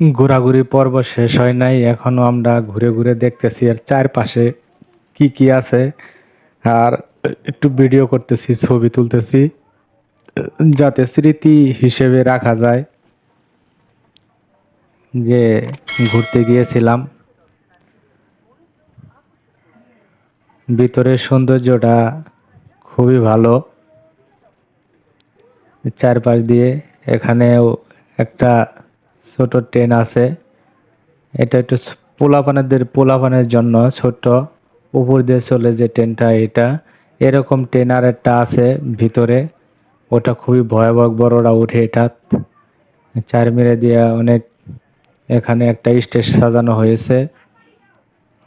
ঘোরাঘুরি পর্ব শেষ হয় নাই। এখনও আমরা ঘুরে ঘুরে দেখতেছি আর চারপাশে কি কি আছে। আর একটু ভিডিও করতেছি, ছবি তুলতেছি, যাতে স্মৃতি হিসেবে রাখা যায়। যে ঘুরতে গিয়েছিলাম। ভিতরের সৌন্দর্যটা খুবই ভালো। চারপাশ দিয়ে এখানেও একটা ছোট ট্রেন আছে। এটা একটু পোলাপানেদের, পোলাপানের জন্য ছোট। উপর দিয়ে চলে যে ট্রেনটা এটা। এরকম ট্রেন আর একটা আছে ভিতরে। ওটা খুবই ভয়াবহ বড়রা উঠে এটা। চার মেরে দিয়ে অনেক এখানে একটা স্টেজ সাজানো হয়েছে।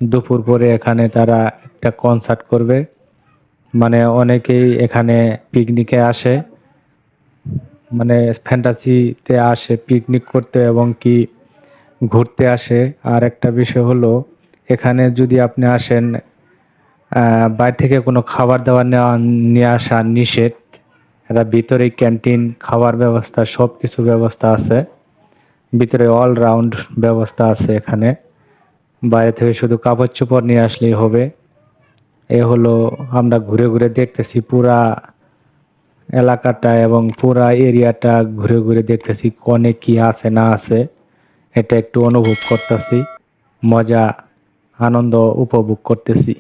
দুপুর পরে এখানে তারা একটা কনসার্ট করবে। মানে অনেকেই এখানে পিকনিকে আসে। মানে ফ্যান্টাসিতে আসে পিকনিক করতে এবং কি ঘুরতে আসে। আর একটা বিষয় হলো, এখানে যদি আপনি আসেন বাইরে থেকে কোনো খাবার দাবার নেওয়া, নিয়ে আসা নিষেধ, এটা ভিতরে ক্যান্টিন খাবার ব্যবস্থা সব কিছু ব্যবস্থা আছে। ভিতরে অলরাউন্ড ব্যবস্থা আছে এখানে। বাইরে থেকে শুধু কাপড় চোপড় নিয়ে আসলেই হবে। এ হলো আমরা ঘুরে ঘুরে দেখতেছি পুরা এলাকাটা এবং পুরা এরিয়াটা ঘুরে ঘুরে দেখতেছি কনে কি আছে না আছে। এটা একটু অনুভব করতেছি, মজা, আনন্দ উপভোগ করতেছি।